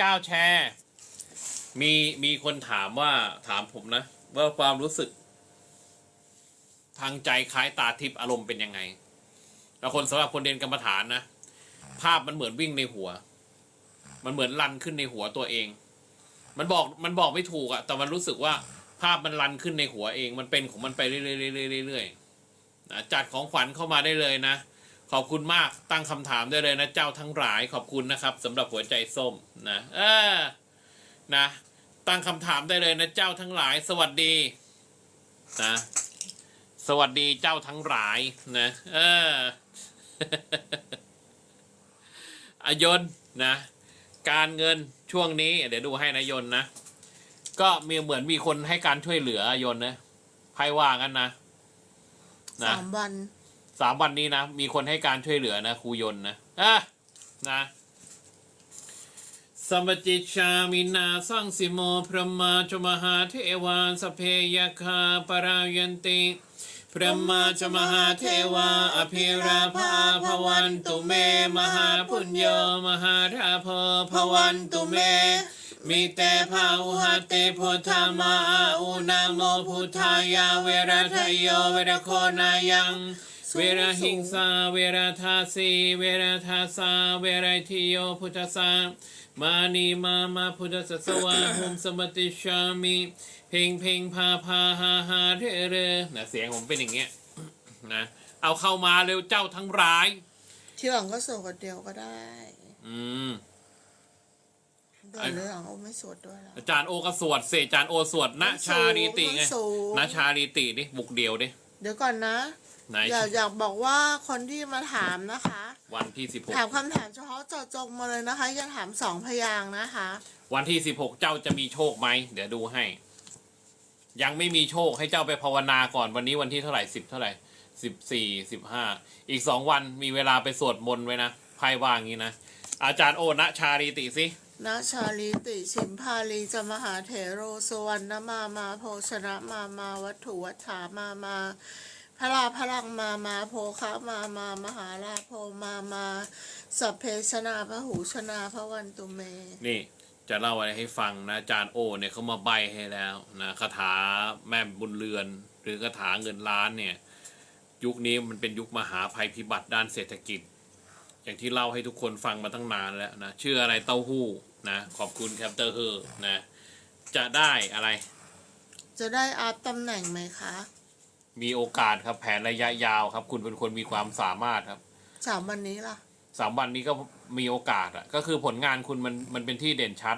เก้าแชร์ มีมีคนถามว่าถามผมนะ ว่าความรู้สึก ทางใจคล้ายตาทิพย์อารมณ์เป็นยังไงแล้วคนสำหรับคนเรียนกรรมฐานนะ ภาพมันเหมือนวิ่งในหัว มันเหมือนรันขึ้นในหัวตัวเอง มันบอกมันบอกไม่ถูกอะแต่มันรู้สึกว่าภาพมันรันขึ้นในหัวเอง มันเป็นของมันไปเรื่อยๆเรื่อยๆนะจัดของขวัญเข้ามาได้เลยนะ ขอบคุณมากตั้งคำถามได้เลยนะเจ้าทั้งหลายขอบคุณนะครับสำหรับหัวใจส้มนะเออนะตั้งคำถามได้เลยนะเจ้าทั้งหลาย สวัสดีนะสวัสดีเจ้าทั้งหลายนะเอออายนนะการเงินช่วงนี้ เดี๋ยวดูให้นะยนนะก็มีเหมือนมีคนให้การช่วยเหลืออายนนะไพ่ว่างั้นนะนะสามวัน สามวันนี้นะ มีคนให้การช่วยเหลือนะครูยนนะอะนะสัมปจิชามินาสังสิโมพระมาจมหาเทวาสเพยคาปรายันติพระมาจมหาเทวาอภิราภาพวันตุเม มหาพุญโยมหาราภพวันตุเม มีแต่ภาวุหเตพุทธามาอาอุนาโมพุทธายาเวรทยโยเวรโคนายัง เวรหิงสาเวรทาสีเวรทาสาเวรทิโยพุทธสามานีมามาพุทธสสวาหุมสมติชามิเพลงเพลงพาพาฮาฮาเรเรนะเสียงผมเป็นอย่างเงี้ยนะเอาเข้ามาเร็วเจ้าทั้งร้าย ที่หลังก็สวดคนเดียวก็ได้อืมเดี๋ยวเรื่องเอาไม่สวดด้วยแล้วอาจารย์โอกระสวดเสอาจารย์โอสวดนะชาลีติไงสูงนะชาลีติดิบุกเดียวดิเดี๋ยวก่อนนะ ไหนอยากอยากบอกว่าคนที่มาถามนะคะ วันที่สิบหกถามคำถามเฉพาะเจาะจงมาเลยนะคะอย่าถามสองพยางค์นะคะ วันที่สิบหกเจ้าจะมีโชคไหมเดี๋ยวดูให้ ยังไม่มีโชคให้เจ้าไปภาวนาก่อนวันนี้วันที่เท่าไหร่สิบเท่าไหร่สิบสี่สิบห้าอีกสองวันมีเวลาไปสวดมนต์ไว้นะไพ่ว่างี้นะ อาจารย์โอนะชาลีติสินาชาลีติชิมพาลีจะมหาเถโรสวรรณมามาโภชนะมามาวัตถุวัฏฐามามา พระลาพลังมามาโภคะมามามหาลาโพมามาสัพเพชนาพหูชนาพระวันตุเม นี่จะเล่าอะไรให้ฟังนะอาจารย์โอเนี่ยเขามาใบให้แล้วนะคาถาแม่บุญเรือน หรือคาถาเงินล้านเนี่ย ยุคนี้มันเป็นยุคมหาภัยพิบัติด้านเศรษฐกิจ อย่างที่เล่าให้ทุกคนฟังมาตั้งนานแล้วนะชื่ออะไรเต้าหู้นะ ขอบคุณแคปเตอร์เฮอร์นะ จะได้อะไร จะได้อัพตำแหน่งไหมคะ มีโอกาสครับแผนระยะยาวครับ คุณเป็นคนมีความสามารถครับสามวันนี้ล่ะสามวันนี้ก็มีโอกาสอะก็คือผลงานคุณมันมันเป็นที่เด่นชัด